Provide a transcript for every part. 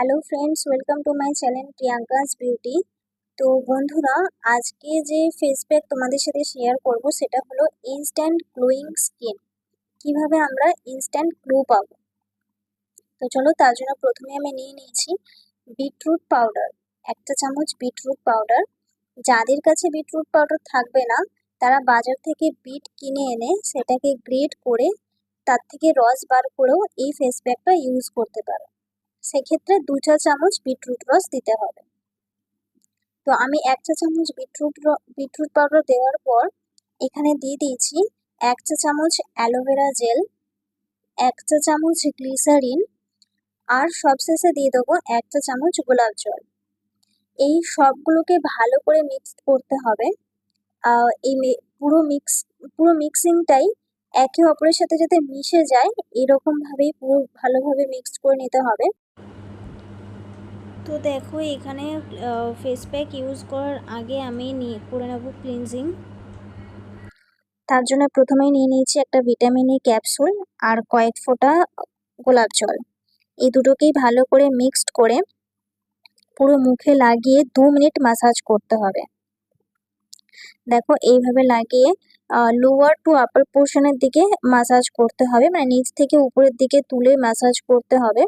Hello friends welcome to my channel Priyanka's beauty তো বন্ধুরা, আজকে যে ফেস প্যাক তোমাদের সাথে শেয়ার করব, সেটা হলো ইনস্ট্যান্ট গ্লোয়িং স্কিন কীভাবে আমরা ইনস্ট্যান্ট গ্লো পাবো? তো চলো তার জন্য প্রথমে আমি নিয়ে নিয়েছি বিটরুট পাউডার একটা চামচ বিটরুট পাউডার যাদের কাছে বিটরুট পাউডার থাকবে না, তারা বাজার থেকে বিট কিনে এনে সেটাকে গ্রেট করে, তার থেকে রস বার করেও এই ফেস প্যাকটা ইউজ করতে পারো। সেক্ষেত্রে দু চা চামচ বিটরুট রস দিতে হবে। তো আমি এক চা চামচ বিটরুট বিটরুট পাউডার দেওয়ার পর এখানে দিয়ে দিয়েছি এক চা চামচ অ্যালোভেরা জেল, এক চা চামচ গ্লিসারিন আর সবশেষে দিয়ে দেবো এক চা চামচ গোলাপ জল। এই সবগুলোকে ভালো করে মিক্স করতে হবে। এই পুরো মিক্স, পুরো মিক্সিংটাই একে অপরের সাথে যাতে মিশে যায়, এরকমভাবেই পুরো ভালোভাবে মিক্স করে নিতে হবে। তো দেখো, এখানে ফেস প্যাক ইউজ করার আগে আমি নিয়ে, করে নেব ক্লিনজিং তার জন্য প্রথমেই নিয়ে নিয়েছি একটা ভিটামিন ই ক্যাপসুল আর কয়েক ফোঁটা গোলাপ জল। এই দুটোকেই ভালো করে মিক্সড করে পুরো মুখে লাগিয়ে দু মিনিট মাসাজ করতে হবে। দেখো, এইভাবে লাগিয়ে লোয়ার টু আপার পোর্শনের দিকে মাসাজ করতে হবে। মানে নিচ থেকে উপরের দিকে তুলে মাসাজ করতে হবে।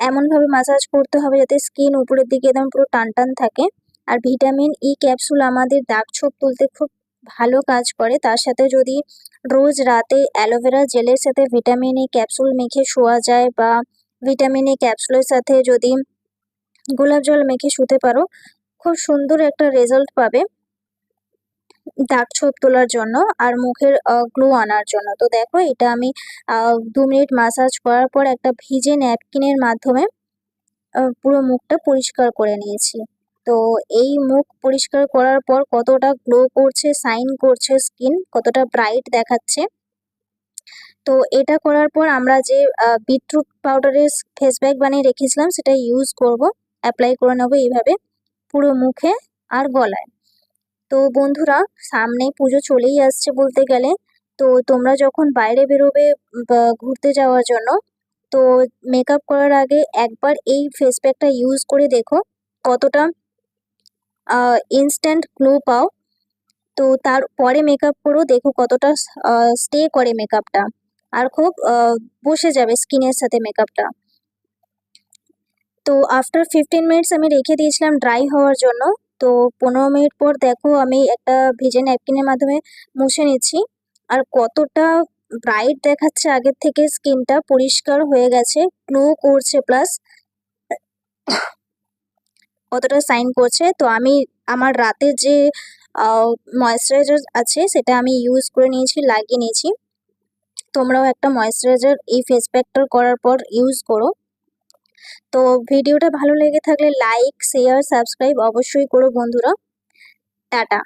এমনভাবে মাসাজ করতে হবে যাতে স্কিন উপরের দিকে একদম পুরো টান টান থাকে। আর ভিটামিন ই ক্যাপসুল আমাদের দাগ ছোপ তুলতে খুব ভালো কাজ করে। তার সাথে যদি রোজ রাতে অ্যালোভেরা জেলের সাথে ভিটামিন ই ক্যাপসুল মেখে শোয়া যায় বা ভিটামিন ই ক্যাপসুলের সাথে যদি গোলাপ জল মেখে শুতে পারো, খুব সুন্দর একটা রেজাল্ট পাবে। দাগ ছোপ তোলার জন্য আর মুখের গ্লো আনার জন্য। তো দেখো, এটা আমি দু মিনিট মাসাজ করার পর একটা ভিজে ন্যাপকিনের মাধ্যমে পুরো মুখটা পরিষ্কার করে নিয়েছি। তো এই মুখ পরিষ্কার করার পর কতটা গ্লো করছে সাইন করছে স্কিন কতটা ব্রাইট দেখাচ্ছে, তো এটা করার পর আমরা যে বিটরুট পাউডারের ফেস প্যাক বানিয়ে রেখেছিলাম, সেটা ইউজ করব অ্যাপ্লাই করে নেব এইভাবে, পুরো মুখে আর গলায়। তো বন্ধুরা সামনে পুজো চলেই আসছে বলতে গেলে। তো তোমরা যখন বাইরে বেরোবে ঘুরতে যাওয়ার জন্য, তো মেকআপ করার আগে একবার এই ফেস প্যাকটা ইউজ করে দেখো কতটা ইনস্ট্যান্ট গ্লো পাও। তো তারপরে মেকআপ করো, দেখো কতটা স্টে করে মেকআপটা আর খুব বসে যাবে স্কিনের সাথে মেকআপটা তো আফটার ফিফটিন মিনিটস আমি রেখে দিয়েছিলাম ড্রাই হওয়ার জন্য। তো পনেরো মিনিট পর দেখো আমি একটা ভেজে ন্যাপকিনের মাধ্যমে মুছে নিচ্ছি। আর কতটা ব্রাইট দেখাচ্ছে আগের থেকে স্কিনটা, পরিষ্কার হয়ে গেছে, গ্লো করছে প্লাস কতটা সাইন করছে। তো আমি আমার রাতে যে ময়েশ্চারাইজার আছে সেটা আমি ইউজ করে নিয়েছি, লাগিয়ে নিয়েছি। তোমরাও একটা ময়েশ্চারাইজার এই ফেস প্যাকটার করার পর ইউজ করো। তো ভিডিওটা ভালো লেগে থাকলে লাইক শেয়ার সাবস্ক্রাইব অবশ্যই করো বন্ধুরা। টাটা।